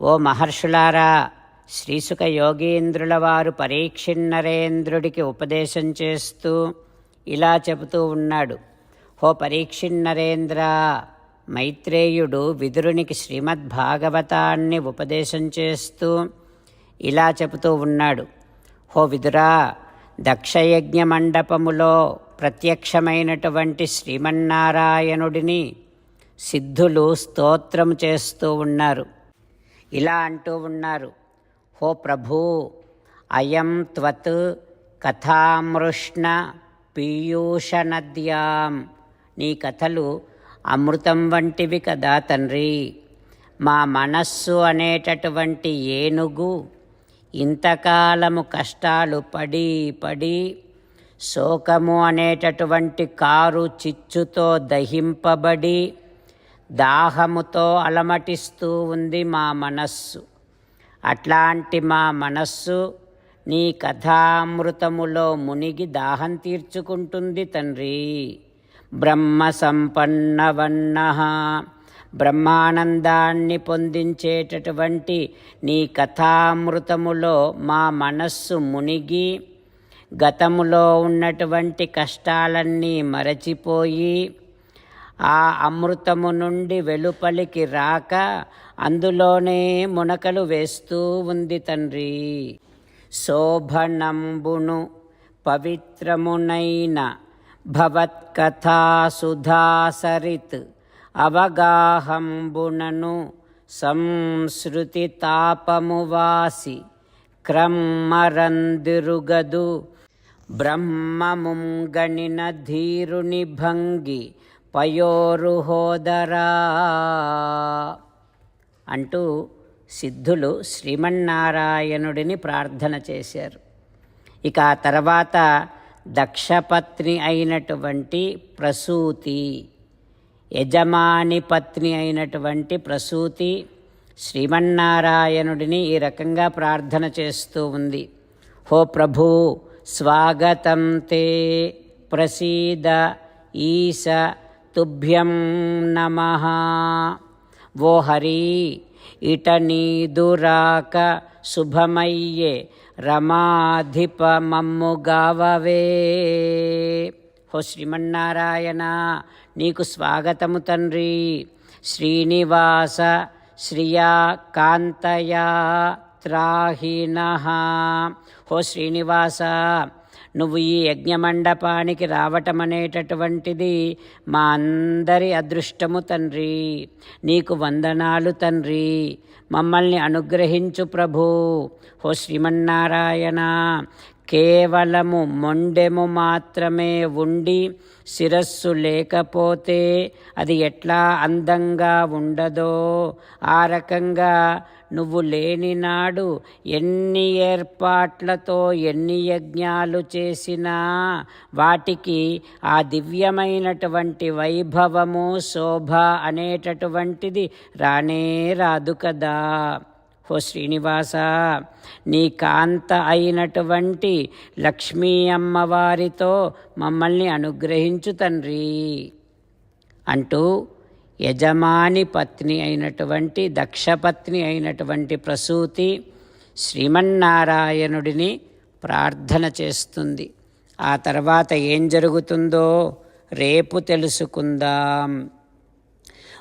ఓ మహర్షులారా శ్రీసుక యోగీంద్రుల వారు పరీక్షిన్నరేంద్రుడికి ఉపదేశం చేస్తూ ఇలా చెబుతూ ఉన్నాడు. ఓ పరీక్షిన్నరేంద్ర మైత్రేయుడు విదురునికి శ్రీమద్భాగవతాన్ని ఉపదేశం చేస్తూ ఇలా చెబుతూ ఉన్నాడు. హో విదురా దక్షయజ్ఞ మండపములో ప్రత్యక్షమైనటువంటి శ్రీమన్నారాయణుడిని సిద్ధులు స్తోత్రం చేస్తూ ఉన్నారు. ఇలా అంటూ ఉన్నారు. హో ప్రభూ అయం త్వత్ కథామృష్ణ పీయూషనద్యాం. నీ కథలు అమృతం వంటివి కదా తండ్రి. మా మనస్సు అనేటటువంటి ఏనుగు ఇంతకాలము కష్టాలు పడి పడి శోకము అనేటటువంటి కారు చిచ్చుతో దహింపబడి దాహముతో అలమటిస్తూ ఉంది మా మనస్సు. అట్లాంటి మా మనస్సు నీ కథామృతములో మునిగి దాహం తీర్చుకుంటుంది తండ్రి. బ్రహ్మ సంపన్నవన్న బ్రహ్మానందాన్ని పొందించేటటువంటి నీ కథామృతములో మా మనస్సు మునిగి గతములో ఉన్నటువంటి కష్టాలన్నీ మరచిపోయి ఆ అమృతము నుండి వెలుపలికి రాక అందులోనే మునకలు వేస్తూ ఉంది తండ్రి. శోభనంబును పవిత్రమునైన భవత్కథా సుధాసరిత్ అవగాహంబునను సంస్కృతి తాపము వాసి క్రమ్మరందిరుగదు. బ్రహ్మముంగణిన ధీరుని భంగి పయోరుహోదరా. అంటూ సిద్ధులు శ్రీమన్నారాయణుడిని ప్రార్థన చేశారు. ఇక ఆ తర్వాత దక్షపత్ని అయినటువంటి ప్రసూతి యజమాని పత్ని అయినటువంటి ప్రసూతి శ్రీమన్నారాయణుడిని ఈ రకంగా ప్రార్థన చేస్తూ ఉంది. హో ప్రభు స్వాగతం తే ప్రసీద ఈశ తుభ్యం నమ ఓ హరి ఇట నీదురాక శుభమయ్యే రమాధిప మమ్ముగావవే హో శ్రీమన్నారాయణ నీకు స్వాగతము తండ్రి. శ్రీనివాస శ్రియా కాంతయా త్రాహిణ హో శ్రీనివాస నువ్వు ఈ యజ్ఞమండపానికి రావటం అనేటటువంటిది మా అందరి అదృష్టము తండ్రి. నీకు వందనాలు తండ్రి. మమ్మల్ని అనుగ్రహించు ప్రభు. హో శ్రీమన్నారాయణ. కేవలము మొండెము మాత్రమే ఉండి శిరస్సు లేకపోతే అది ఎట్లా అందంగా ఉండదో ఆ రకంగా నువ్వు లేని నాడు ఎన్ని ఏర్పాట్లతో ఎన్ని యజ్ఞాలు చేసినా వాటికి ఆ దివ్యమైనటువంటి వైభవము శోభ అనేటటువంటిది రానే రాదు కదా. ఓ శ్రీనివాస నీ కాంత అయినటువంటి లక్ష్మీ అమ్మవారితో మమ్మల్ని అనుగ్రహించు తండ్రి అంటూ యజమాని పత్ని అయినటువంటి దక్షపత్ని అయినటువంటి ప్రసూతి శ్రీమన్నారాయణుడిని ప్రార్థన చేస్తుంది. ఆ తర్వాత ఏం జరుగుతుందో రేపు తెలుసుకుందాం.